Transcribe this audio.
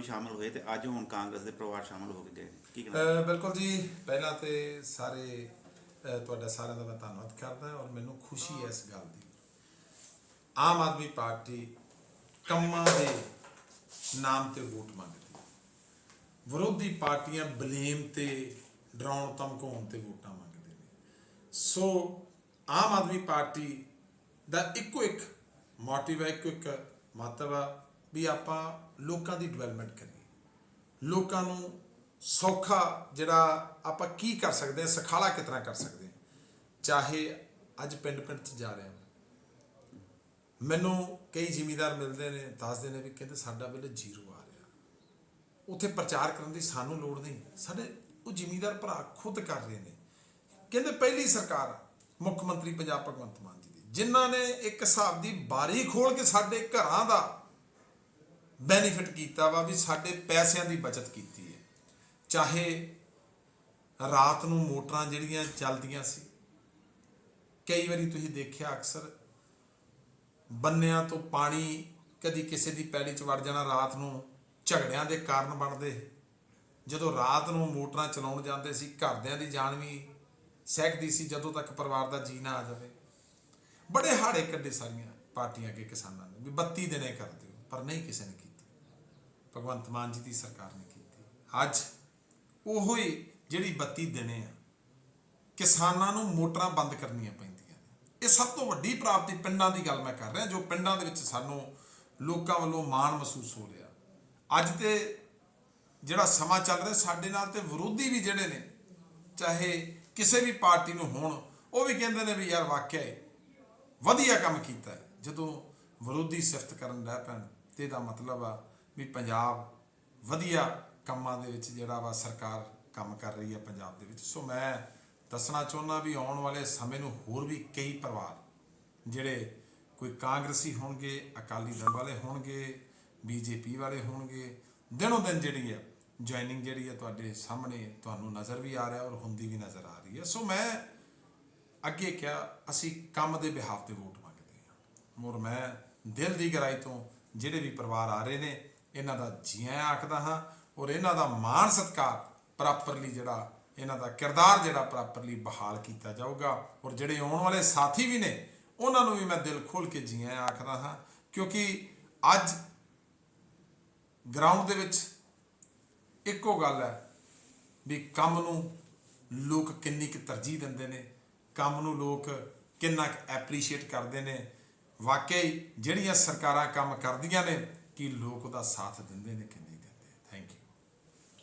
ਵੀ ਸ਼ਾਮਲ ਹੋਏ ਤੇ ਅੱਜ ਹੁਣ ਕਾਂਗਰਸ ਦੇ ਪਰਿਵਾਰ ਸ਼ਾਮਲ ਹੋ ਕੇ ਗਏ। ਕੀ ਕਹਿਣਾ? ਬਿਲਕੁਲ ਜੀ, ਪਹਿਲਾਂ ਤੇ ਸਾਰੇ ਤੁਹਾਡਾ ਸਾਰਿਆਂ ਦਾ ਮੈਂ ਧੰਨਵਾਦ ਕਰਦਾ ਔਰ ਮੈਨੂੰ ਖੁਸ਼ੀ ਹੈ ਇਸ ਗੱਲ ਦੀ। ਆਮ ਆਦਮੀ ਪਾਰਟੀ ਕੰਮਾਂ ਦੇ ਨਾਮ ਤੇ ਵੋਟ ਮੰਗਦੀ ਵਿਰੋਧੀ ਪਾਰਟੀਆਂ ਬਲੇਮ ਤੇ ਡਰਾਉਣ, ਧਮਕਾਉਣ ਤੇ ਵੋਟਾਂ ਮੰਗਦੇ ਨੇ। ਸੋ, ਆਮ ਆਦਮੀ ਪਾਰਟੀ ਦਾ ਇੱਕੋ ਇੱਕ ਮੋਟਿਵ ਹੈ, ਇੱਕੋ ਇੱਕ ਮਹੱਤਵ ਆ। ਵੀ ਆਪਾਂ ਲੋਕਾਂ ਦੀ ਡਿਵੈਲਪਮੈਂਟ ਕਰੀਏ। ਲੋਕਾਂ ਨੂੰ ਸੌਖਾ ਜਿਹੜਾ ਆਪਾਂ ਕੀ ਕਰ ਸਕਦੇ ਹਾਂ, ਸਖਾਲਾ ਕਿਤਨਾ ਕਰ ਸਕਦੇ ਹਾਂ। ਚਾਹੇ ਅੱਜ ਪਿੰਡ ਪਿੰਡ 'ਚ ਜਾ ਰਿਹਾ ਮੈਨੂੰ ਕਈ ਜ਼ਿਮੀਦਾਰ ਮਿਲਦੇ ਨੇ, ਦੱਸਦੇ ਨੇ ਵੀ ਕਹਿੰਦੇ ਸਾਡਾ ਬਿੱਲ ਜ਼ੀਰੋ ਆ ਰਿਹਾ। ਉੱਥੇ ਪ੍ਰਚਾਰ ਕਰਨ ਦੀ ਸਾਨੂੰ ਲੋੜ ਨਹੀਂ। ਸਾਡੇ ਉਹ ਜ਼ਿਮੀਦਾਰ ਭਰਾ ਖੁਦ ਕਰ ਰਹੇ ਨੇ। ਕਹਿੰਦੇ ਪਹਿਲੀ ਸਰਕਾਰ ਮੁੱਖ ਮੰਤਰੀ ਪੰਜਾਬ ਭਗਵੰਤ ਮਾਨ ਜੀ ਦੀ। ਜਿਨ੍ਹਾਂ ਨੇ ਇੱਕ ਹਿਸਾਬ ਦੀ ਬਾਰੀ ਖੋਲ ਕੇ ਸਾਡੇ ਘਰਾਂ ਦਾ ਬੈਨੀਫਿਟ ਕੀਤਾ ਵਾ ਵੀ ਸਾਡੇ ਪੈਸਿਆਂ ਦੀ ਬਚਤ ਕੀਤੀ ਹੈ। ਚਾਹੇ ਰਾਤ ਨੂੰ ਮੋਟਰਾਂ ਜਿਹੜੀਆਂ ਚੱਲਦੀਆਂ ਸੀ, ਕਈ ਵਾਰੀ ਤੁਸੀਂ ਦੇਖਿਆ ਅਕਸਰ, ਬੰਨਿਆਂ ਤੋਂ ਪਾਣੀ ਕਦੀ ਕਿਸੇ ਦੀ ਪੈਲੀ ਚ ਵੜ ਜਾਣਾ, ਰਾਤ ਨੂੰ ਝਗੜਿਆਂ ਦੇ ਕਾਰਨ ਬਣਦੇ। ਜਦੋਂ ਰਾਤ ਨੂੰ ਮੋਟਰਾਂ ਚਲਾਉਣ ਜਾਂਦੇ ਸੀ, ਘਰਦਿਆਂ ਦੀ ਜਾਨ ਵੀ ਸਹਿਕਦੀ ਸੀ, ਜਦੋਂ ਤੱਕ ਪਰਿਵਾਰ ਦਾ ਜੀ ਨਾ ਆ ਜਾਵੇ। ਬੜੇ ਹਾੜੇ ਕੱਢੇ ਸਾਰੀਆਂ ਪਾਰਟੀਆਂ ਅੱਗੇ ਕਿਸਾਨਾਂ ਨੇ, ਵੀ 32 ਦਿਨੇ ਕਰ ਦਿਓ, ਪਰ ਨਹੀਂ ਕਿਸੇ ਨੇ ਕੀਤਾ। ਭਗਵੰਤ ਮਾਨ ਜੀ ਦੀ ਸਰਕਾਰ ਨੇ ਕੀਤੀ। ਅੱਜ ਉਹੋ ਹੀ ਜਿਹੜੀ 32 ਦਿਨੇ ਆ, ਕਿਸਾਨਾਂ ਨੂੰ ਮੋਟਰਾਂ ਬੰਦ ਕਰਨੀਆਂ ਪੈਂਦੀਆਂ ਇਹ ਸਭ ਤੋਂ ਵੱਡੀ ਪ੍ਰਾਪਤੀ ਪਿੰਡਾਂ ਦੀ ਗੱਲ ਮੈਂ ਕਰ ਰਿਹਾ, ਜੋ ਪਿੰਡਾਂ ਦੇ ਵਿੱਚ ਸਾਨੂੰ ਲੋਕਾਂ ਵੱਲੋਂ ਮਾਣ ਮਹਿਸੂਸ ਹੋ ਰਿਹਾ। ਅੱਜ ਤੇ ਜਿਹੜਾ ਸਮਾਂ ਚੱਲ ਰਿਹਾ, ਸਾਡੇ ਨਾਲ ਤੇ ਵਿਰੋਧੀ ਵੀ ਜਿਹੜੇ ਨੇ, ਚਾਹੇ ਕਿਸੇ ਵੀ ਪਾਰਟੀ ਨੂੰ ਹੋਣ, ਉਹ ਵੀ ਕਹਿੰਦੇ ਨੇ ਵੀ ਯਾਰ ਵਾਕਿਆ ਵਧੀਆ ਕੰਮ ਕੀਤਾ ਜਦੋਂ ਵਿਰੋਧੀ ਸਿਫਤ ਕਰਨ ਲੱਗ ਪੈਣ, ਤੇ ਇਹਦਾ ਮਤਲਬ ਆ ਵੀ ਪੰਜਾਬ ਵਧੀਆ ਕੰਮਾਂ ਦੇ ਵਿੱਚ ਜਿਹੜਾ ਵਾ ਸਰਕਾਰ ਕੰਮ ਕਰ ਰਹੀ ਹੈ ਪੰਜਾਬ ਦੇ ਵਿੱਚ। ਸੋ ਮੈਂ ਦੱਸਣਾ ਚਾਹੁੰਦਾ ਵੀ ਆਉਣ ਵਾਲੇ ਸਮੇਂ ਨੂੰ ਹੋਰ ਵੀ ਕਈ ਪਰਿਵਾਰ ਜਿਹੜੇ ਕੋਈ ਕਾਂਗਰਸੀ ਹੋਣਗੇ, ਅਕਾਲੀ ਦਲ ਵਾਲੇ ਹੋਣਗੇ, ਬੀਜੇਪੀ ਵਾਲੇ ਹੋਣਗੇ, ਦਿਨੋਂ ਦਿਨ ਜਿਹੜੀ ਹੈ ਜੁਆਇਨਿੰਗ ਜਿਹੜੀ ਹੈ ਤੁਹਾਡੇ ਸਾਹਮਣੇ ਤੁਹਾਨੂੰ ਨਜ਼ਰ ਵੀ ਆ ਰਿਹਾ ਔਰ ਹੁੰਦੀ ਵੀ ਨਜ਼ਰ ਆ ਰਹੀ ਹੈ ਸੋ ਮੈਂ ਅੱਗੇ ਕਿਹਾ, ਅਸੀਂ ਕੰਮ ਦੇ ਬਿਹਾਫ ਤੇ ਵੋਟ ਮੰਗਦੇ ਹਾਂ। ਔਰ ਮੈਂ ਦਿਲ ਦੀ ਗਹਿਰਾਈ ਤੋਂ ਜਿਹੜੇ ਵੀ ਪਰਿਵਾਰ ਆ ਰਹੇ ਨੇ ਇਹਨਾਂ ਦਾ ਜੀਆਂ ਆਖਦਾ ਹਾਂ ਔਰ ਇਹਨਾਂ ਦਾ ਮਾਣ ਸਤਿਕਾਰ ਪ੍ਰੋਪਰਲੀ ਜਿਹੜਾ ਇਹਨਾਂ ਦਾ ਕਿਰਦਾਰ ਜਿਹੜਾ ਪ੍ਰੋਪਰਲੀ ਬਹਾਲ ਕੀਤਾ ਜਾਊਗਾ ਔਰ ਜਿਹੜੇ ਆਉਣ ਵਾਲੇ ਸਾਥੀ ਵੀ ਨੇ, ਉਹਨਾਂ ਨੂੰ ਵੀ ਮੈਂ ਦਿਲ ਖੋਲ ਕੇ ਜੀਆਂ ਆਖਦਾ ਹਾਂ ਕਿਉਂਕਿ ਅੱਜ ਗਰਾਊਂਡ ਦੇ ਵਿੱਚ ਇੱਕੋ ਗੱਲ ਹੈ ਵੀ ਕੰਮ ਨੂੰ ਲੋਕ ਕਿੰਨੀ ਕੁ ਤਰਜੀਹ ਦਿੰਦੇ ਨੇ, ਕੰਮ ਨੂੰ ਲੋਕ ਕਿੰਨਾ ਕੁ ਐਪਰੀਸ਼ੀਏਟ ਕਰਦੇ ਨੇ। ਵਾਕਈ ਜਿਹੜੀਆਂ ਸਰਕਾਰਾਂ ਕੰਮ ਕਰਦੀਆਂ ਨੇ ਕਿ ਲੋਕ ਉਹਦਾ ਸਾਥ ਦਿੰਦੇ ਨੇ ਕਿ? ਨਹੀਂ